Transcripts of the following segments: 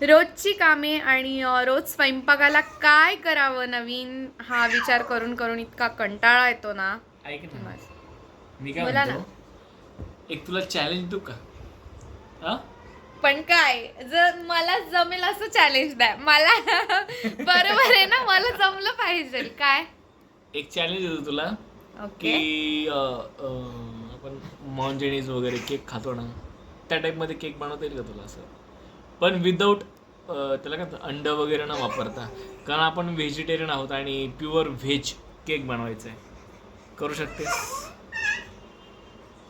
रोजची कामे आणि रोज स्वयंपाकाला काय करावं नवीन हा विचार करून करून इतका कंटाळा येतो ना. ऐक ना. मी काय बोला म्हणतो? एक तुला चॅलेंज देऊ का? हा? पण काय जर मला जमेल असं चॅलेंज द्या. मला बरोबर आहे ना मला जमलं पाहिजे. काय? एक चॅलेंज देतो तुला ओके. की अं, अं, आपण मॉन्जेनीज वगैरे केक खातो ना त्या टाईपमध्ये केक बनवता येईल का तुला असं? पण विदाऊट त्याला काय अंड वगैरे न वापरता. कारण आपण व्हेजिटेरियन आहोत आणि प्युअर व्हेज केक बनवायचा आहे करू शकतेस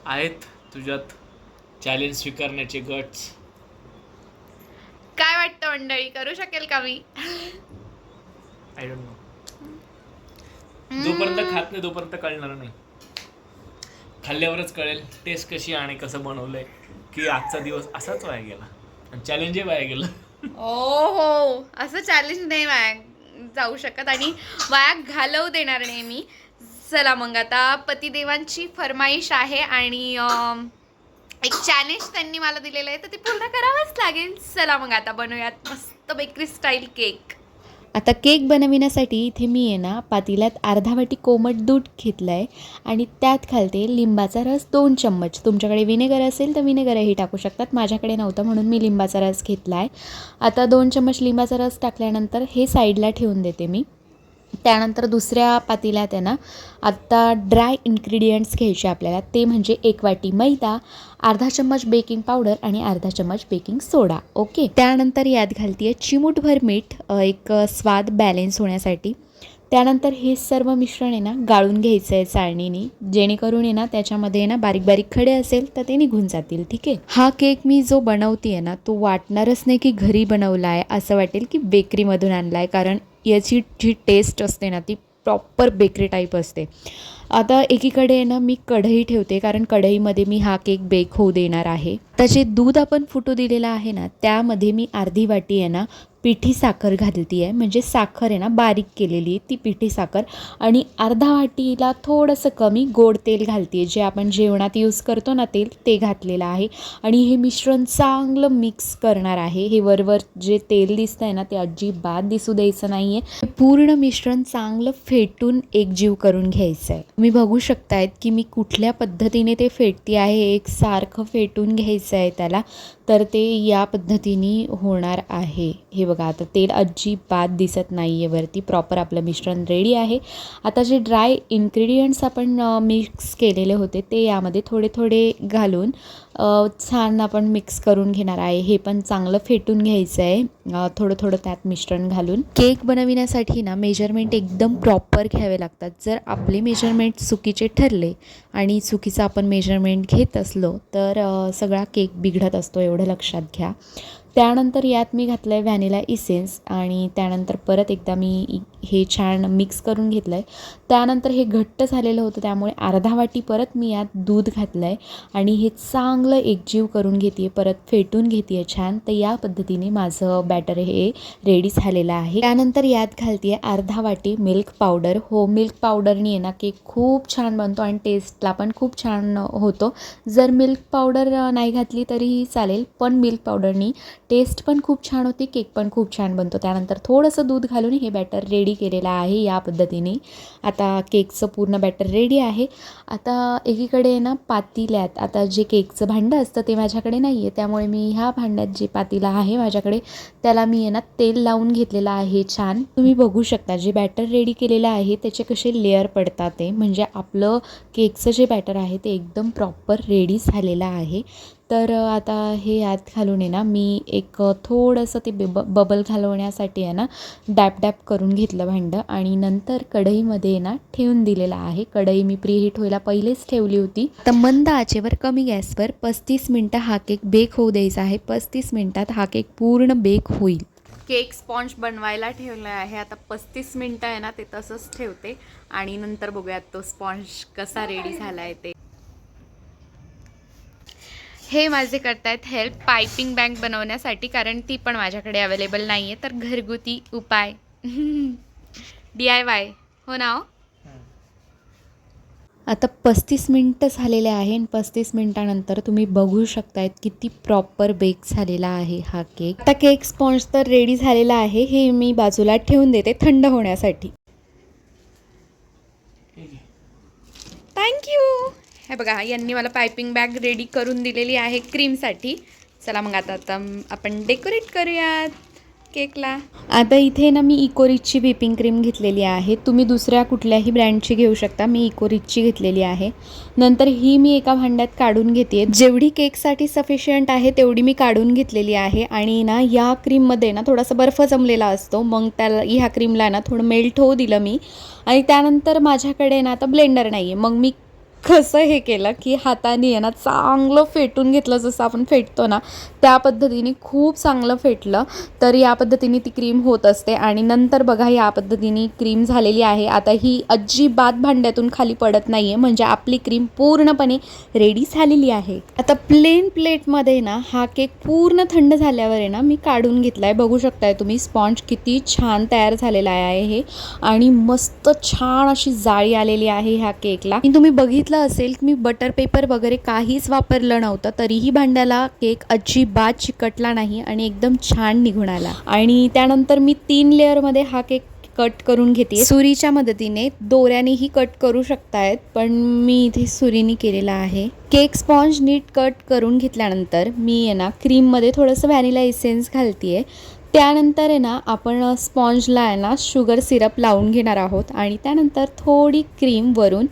आहेत तुझ्यात चॅलेंज स्वीकारण्याचे गट्स काय वाटतं मंडळी? करू शकेल का मी? आय डोंट नो जोपर्यंत खात नाही तोपर्यंत कळणार नाही. खाल्ल्यावरच कळेल टेस्ट कशी आणि कसं बनवलंय. की आजचा दिवस असाच वाया गेला. चॅलेंज वाया गेलं. ओ हो असं चॅलेंज नाही वाया जाऊ शकत. आणि वाया घालवू देणार नाही मी. चला मग आता पतिदेवांची फरमाईश आहे आणि एक चॅलेंज त्यांनी मला दिलेलं आहे तर ते पूर्ण करावंच लागेल. चला मग आता बनवूयात मस्त बेकरी स्टाईल केक आता केक बनविण्यासाठी इथे मी आहे ना पातेल्यात अर्धा वाटी कोमट दूध घेतलं आहे आणि त्यात घालते लिंबाचा रस दोन चम्मच. तुमच्याकडे विनेगर असेल तर विनेगरही टाकू शकतात. माझ्याकडे नव्हतं म्हणून मी लिंबाचा रस घेतला आहे आता दोन चम्मच लिंबाचा रस टाकल्यानंतर हे साईडला ठेवून देते मी. त्यानंतर दुसऱ्या पातेल्यात आहे ना आत्ता ड्राय इन्ग्रेडियंट्स घ्यायचे आपल्याला. ते म्हणजे एक वाटी मैदा अर्धा चम्मच बेकिंग पावडर आणि अर्धा चम्मच बेकिंग सोडा ओके त्यानंतर यात घालते चिमूटभर मीठ एक स्वाद बॅलेन्स होण्यासाठी. त्यानंतर हे सर्व मिश्रण आहे ना गाळून घ्यायचं आहे चाळणीने. जेणेकरून आहे ना त्याच्यामध्ये आहे ना बारीक बारीक खडे असेल तर ते निघून जातील. ठीक आहे? हा केक मी जो बनवते आहे ना तो वाटणारच नाही की घरी बनवला आहे असं वाटेल की बेकरीमधून आणला आहे कारण याची जी टेस्ट असते ना ती प्रॉपर बेकरी टाईप असते. आता एकीकडे आहे ना मी कढई ठेवते कारण कढईमध्ये मी हा केक बेक होऊ देणार आहे. त्याचे दूध आपण फुटू दिलेलं आहे ना त्यामध्ये मी अर्धी वाटी आहे ना पिठी साखर घालती आहे म्हणजे साखर आहे ना बारीक केलेली आहे ती पिठी साखर. आणि अर्धा वाटीला थोडंसं कमी गोड तेल घालते जे आपण जेवणात यूज करतो ना तेल ते घातलेलं आहे. आणि हे मिश्रण चांगलं मिक्स करणार आहे. हे वरवर जे तेल दिसतं आहे ना ते अजिबात दिसू द्यायचं नाही आहे पूर्ण मिश्रण चांगलं फेटून एकजीव करून घ्यायचं आहे तुम्ही बघू शकतायत की मी कुठल्या पद्धतीने ते फेटते आहे एक सारखं फेटून घ्यायचं आहे त्याला. तर ते या पद्धतीने होणार आहे. हे बघा. आता तेल अजिबात दिसत नाही आहे वरती. प्रॉपर आपलं मिश्रण रेडी आहे. आता जे ड्राय इन्ग्रेडियंट्स आपण मिक्स केलेले होते ते यामध्ये थोडे थोडे घालून छान आपण मिक्स करून घेणार आहे. हे पण चांगलं फेटून घ्यायचं आहे. थोडं थोडं त्यात मिश्रण घालून. केक बनविण्यासाठी ना मेजरमेंट एकदम प्रॉपर घ्यावे लागतात. जर आपले मेजरमेंट चुकीचे ठरले आणि चुकीचं आपण मेजरमेंट घेत असलो तर सगळा केक बिघडत असतो एवढं लक्षात घ्या. त्यानंतर यात मी घातलं आहे व्हॅनिला इसेन्स आणि त्यानंतर परत एकदा मी हे छान मिक्स करून घेतलं आहे त्यानंतर हे घट्ट झालेलं होतं त्यामुळे अर्धा वाटी परत मी यात दूध घातलं आहे आणि हे चांगलं एकजीव करून घेते आहे परत फेटून घेते आहे छान. तर या पद्धतीने माझं बॅटर हे रेडी झालेलं आहे. त्यानंतर यात घालते आहे अर्धा वाटी मिल्क पावडर. हो मिल्क पावडरनी आहे ना केक खूप छान बनतो आणि टेस्टला पण खूप छान होतो. जर मिल्क पावडर नाही घातली तरीही चालेल पण मिल्क पावडरनी टेस्ट पण खूप छान होते केक पण खूप छान बनतो. त्यानंतर थोडंसं दूध घालून हे बॅटर रेडी केलेलं आहे या पद्धतीने. आता केकचं पूर्ण बॅटर रेडी आहे. आता एकीकडे आहे ना पातील्यात. आता जे केकचं भांडं असतं ते माझ्याकडे नाही आहे त्यामुळे मी ह्या भांड्यात जे पातीला आहे माझ्याकडे त्याला मी आहे ना तेल लावून घेतलेलं आहे छान. तुम्ही बघू शकता जे बॅटर रेडी केलेलं आहे त्याचे कसे लेअर पडतात ते. म्हणजे आपलं केकचं जे बॅटर आहे ते एकदम प्रॉपर रेडी झालेलं आहे. तर आता हे यात घालून आहे ना मी एक थोडंसं ते बेब बबल घालवण्यासाठी आहे ना डॅप डॅप करून घेतलं भांडं आणि नंतर कढईमध्ये आहे ना ठेवून दिलेलं आहे. कढई मी प्रीहीट व्हायला पहिलेच ठेवली होती. तर मंद आचेवर कमी गॅसवर पस्तीस मिनटं हा केक बेक होऊ द्यायचा आहे. पस्तीस मिनटात हा केक पूर्ण बेक होईल. केक स्पॉन्ज बनवायला ठेवलं आहे. आता पस्तीस मिनटं आहे ना ते तसंच ठेवते. आणि नंतर बघूयात तो स्पॉन्ज कसा रेडी झाला आहे ते. हे माझे करतायत हेल्प पायपिंग बँक बनवण्यासाठी कारण ती पण माझ्याकडे अवेलेबल नाही आहे तर घरगुती उपाय. डी आय वाय हो ना हो? आता पस्तीस मिनटं झालेले आहे आणि पस्तीस मिनटानंतर तुम्ही बघू शकतायत किती प्रॉपर बेक झालेला आहे हा केक आता केक स्पॉन्ज तर रेडी झालेला आहे. हे मी बाजूला ठेवून देते थंड होण्यासाठी. हे बघा यांनी मला पायपिंग बॅग रेडी करून दिलेली आहे क्रीमसाठी. चला मग आता आता आपण डेकोरेट करूयात केकला. आता इथे ना मी इकोरिचची व्हिपिंग क्रीम घेतलेली आहे. तुम्ही दुसऱ्या कुठल्याही ब्रँडची घेऊ शकता मी इकोरिचची घेतलेली आहे. नंतर ही मी एका भांड्यात काढून घेते. जेवढी केकसाठी सफिशियंट आहे तेवढी मी काढून घेतलेली आहे. आणि ना या क्रीममध्ये ना थोडासा बर्फ जमलेला असतो. मग त्याला ह्या क्रीमला ना थोडं मेल्ट होऊ दिलं मी. आणि त्यानंतर माझ्याकडे ना आता ब्लेंडर नाही आहे मग मी कसं हे केलं की हाताने आहे ना चांगलं फेटून घेतलं जसं आपण फेटतो ना त्या पद्धतीने खूप चांगलं फेटलं तर या पद्धतीने ती क्रीम होत असते. आणि नंतर बघा या पद्धतीने क्रीम झालेली आहे. आता ही अजिबात भांड्यातून खाली पडत नाही आहे म्हणजे आपली क्रीम पूर्णपणे रेडी झालेली आहे. आता प्लेन प्लेटमध्ये ना हा केक पूर्ण थंड झाल्यावर आहे ना मी काढून घेतला आहे बघू शकताय तुम्ही स्पॉन्ज किती छान तयार झालेला आहे हे. आणि मस्त छान अशी जाळी आलेली आहे ह्या केकला तुम्ही बघितलं असेल की मी बटर पेपर वगैरे काहीच वापरलं नव्हतं. तरीही भांड्याला केक अजिबात चिकटला नाही आणि एकदम छान निघून आला. आणि त्यानंतर मी तीन लेअरमध्ये हा केक कट करून घेते. सुरीच्या मदतीने दोऱ्यानेही कट करू शकतायत पण मी इथे सुरीने केलेला आहे. केक स्पॉन्ज नीट कट करून घेतल्यानंतर मी आहे ना क्रीममध्ये थोडंसं व्हॅनिला इसेन्स घालते त्यानंतर आहे ना आपण स्पॉन्जला आहे ना शुगर सिरप लावून घेणार आहोत आणि त्यानंतर थोडी क्रीम वरून.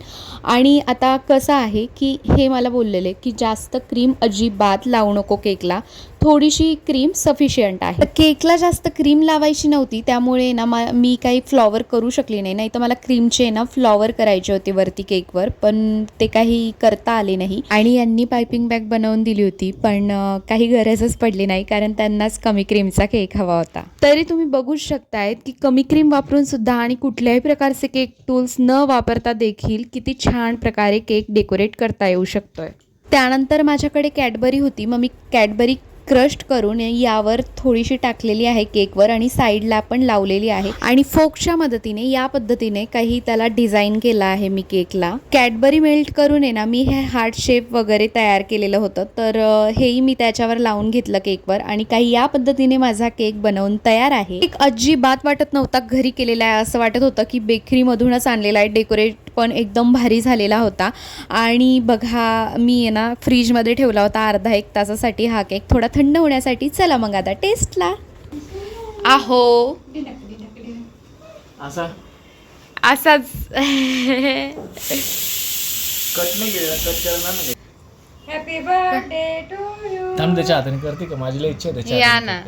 आणि आता कसं आहे की हे मला बोललेले की जास्त क्रीम अजिबात लावू नको केकला. थोडीशी क्रीम सफिशियंट आहे. तर केकला जास्त क्रीम लावायची नव्हती त्यामुळे ना मा मी काही फ्लॉवर करू शकली नाही. नाही तर मला क्रीमचे ना फ्लॉवर करायचे होते वरती केकवर पण ते काही करता आले नाही. आणि यांनी पायपिंग बॅग बनवून दिली होती पण काही गरजच पडली नाही कारण त्यांनाच कमी क्रीमचा केक हवा होता. तरी तुम्ही बघूच शकतायत की कमी क्रीम वापरून सुद्धा आणि कुठल्याही प्रकारचे केक टूल्स न वापरता देखील किती छान प्रकारे केक डेकोरेट करता येऊ शकतोय. त्यानंतर माझ्याकडे कॅडबरी होती. मग मी कॅडबरी क्रस्ट करून यावर थोडीशी टाकलेली आहे केकवर आणि साईडला पण लावलेली आहे. आणि फोकच्या मदतीने या पद्धतीने काही त्याला डिझाईन केला आहे मी केकला. कॅडबरी मेल्ट करून आहे ना मी हे हार्ट शेप वगैरे तयार केलेलं होतं. तर हेही मी त्याच्यावर लावून घेतलं केकवर आणि काही या पद्धतीने माझा केक बनवून तयार आहे. एक अजिबात वाटत नव्हता घरी केलेला आहे असं वाटत होतं की बेकरीमधूनच आणलेला आहे. डेकोरेट पण एकदम भारी झालेला होता. आणि बघा मी आहे ना फ्रीजमध्ये ठेवला होता अर्धा एक तासासाठी हा केक. थोडा थंड होण्यासाठी चला मग आता टेस्टला. आहो. असा. असाच. कट नाही केलेला कट करणार नाही. हॅपी बर्थडे टू यू थांब त्याच्या हाताने करते का? माझीला इच्छा आहे त्याच्या या ना.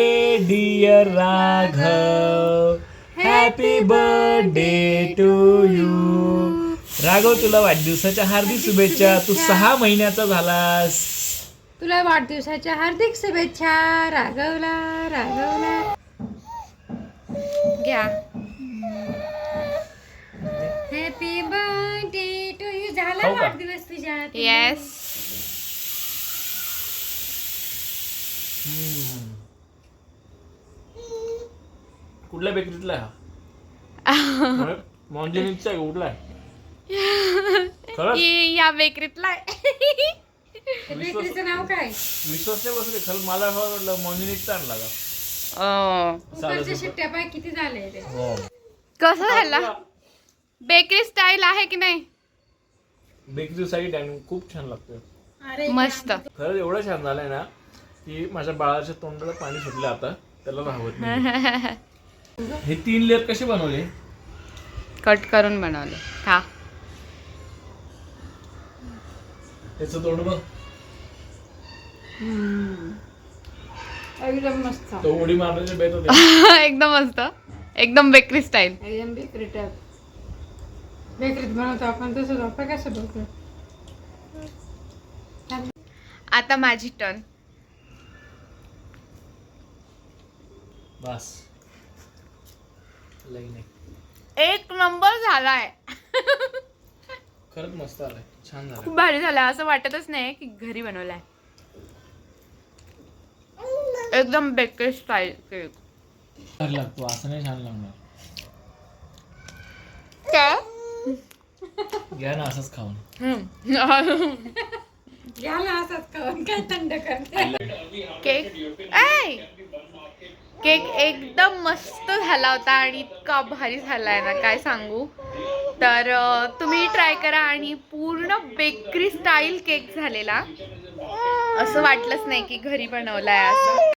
Dear Raghav happy birthday to you Raghav तुला वाढदिवसाच्या हार्दिक शुभेच्छा. तू सहा महिन्याचा झालास. तुला वाढदिवसाच्या हार्दिक शुभेच्छा. राघवला राघवला. घ्या. हॅपी बर्थडे टू यू झाला का? वाढदिवस तुझ्या? येस कुठल्या बेकरीतला हा? मॉन्जिनिकचा आहे कुठला आहे? या बेकरीतला आहे. बेकरीचं नाव काय? विश्वास नाही बसले खरं मला वाटलं मॉन्जिनिकचा आणला का? अं, कुकरच्या शिट्ट्या पाय किती झाले ते? हो. कसं झालं? बेकरी स्टाईल आहे की नाही? बेकरीसाठी टाइम खूप छान लागतोय अरे मस्त. खरंच एवढं छान झालंय ना की माझ्या बाळाच्या तोंडाला पाणी सुटलं आता. त्याला राहवत नाही. हे तीन लेअर कसे बनवले? कट करून बनवलं. खा. त्याचं तोंड बघ. एकदम मस्त. तो उडी मारण्याचे बेत होते. एकदम मस्त. एकदम बेकरी स्टाईल एकदम बेकरी टाईप बेकरीत बनवतो आपण तसंच आपण कसं बनवतो आता माझी टर्न बस. एक नंबर झालाय. खरंच मस्त आलाय. छान झालं खूप भारी झाला असं वाटतच नाही की घरी बनवलाय. एकदम बेकरी स्टाईल केक भारी लागतो असं नाही छान लागणार. काय? घ्या ना असंच खाऊन. घ्या ना असंच खाऊन काय थंड करते? केक ऐ! केक एकदम मस्त झाला होता आणि इतका भारी झाला आहे ना काय सांगू? तर अं, तुम्ही ट्राय करा आणि पूर्ण बेकरी स्टाईल केक झालेला. असं वाटलंच नाही की घरी बनवलाय असं.